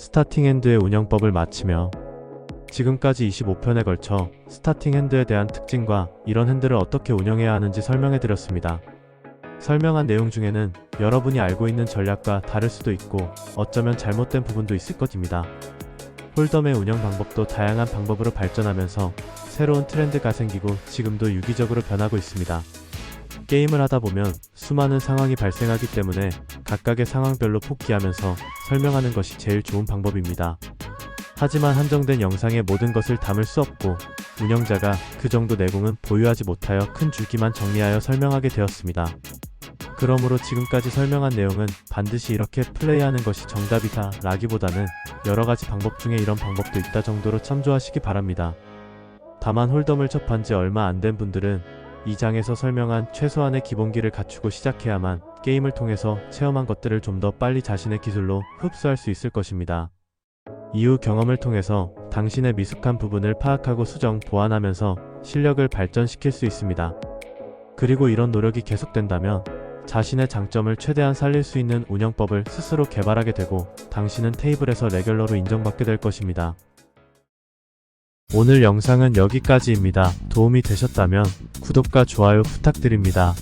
스타팅 핸드의 운영법을 마치며 지금까지 25편에 걸쳐 스타팅 핸드에 대한 특징과 이런 핸드를 어떻게 운영해야 하는지 설명해 드렸습니다. 설명한 내용 중에는 여러분이 알고 있는 전략과 다를 수도 있고 어쩌면 잘못된 부분도 있을 것입니다. 홀덤의 운영 방법도 다양한 방법으로 발전하면서 새로운 트렌드가 생기고 지금도 유기적으로 변하고 있습니다. 게임을 하다 보면 수많은 상황이 발생하기 때문에 각각의 상황별로 복귀하면서 설명하는 것이 제일 좋은 방법입니다. 하지만 한정된 영상에 모든 것을 담을 수 없고 운영자가 그 정도 내공은 보유하지 못하여 큰 줄기만 정리하여 설명하게 되었습니다. 그러므로 지금까지 설명한 내용은 반드시 이렇게 플레이하는 것이 정답이다 라기보다는 여러 가지 방법 중에 이런 방법도 있다 정도로 참조하시기 바랍니다. 다만 홀덤을 접한 지 얼마 안 된 분들은 이 장에서 설명한 최소한의 기본기를 갖추고 시작해야만 게임을 통해서 체험한 것들을 좀 더 빨리 자신의 기술로 흡수할 수 있을 것입니다. 이후 경험을 통해서 당신의 미숙한 부분을 파악하고 수정, 보완하면서 실력을 발전시킬 수 있습니다. 그리고 이런 노력이 계속된다면 자신의 장점을 최대한 살릴 수 있는 운영법을 스스로 개발하게 되고 당신은 테이블에서 레귤러로 인정받게 될 것입니다. 오늘 영상은 여기까지입니다. 도움이 되셨다면 구독과 좋아요 부탁드립니다.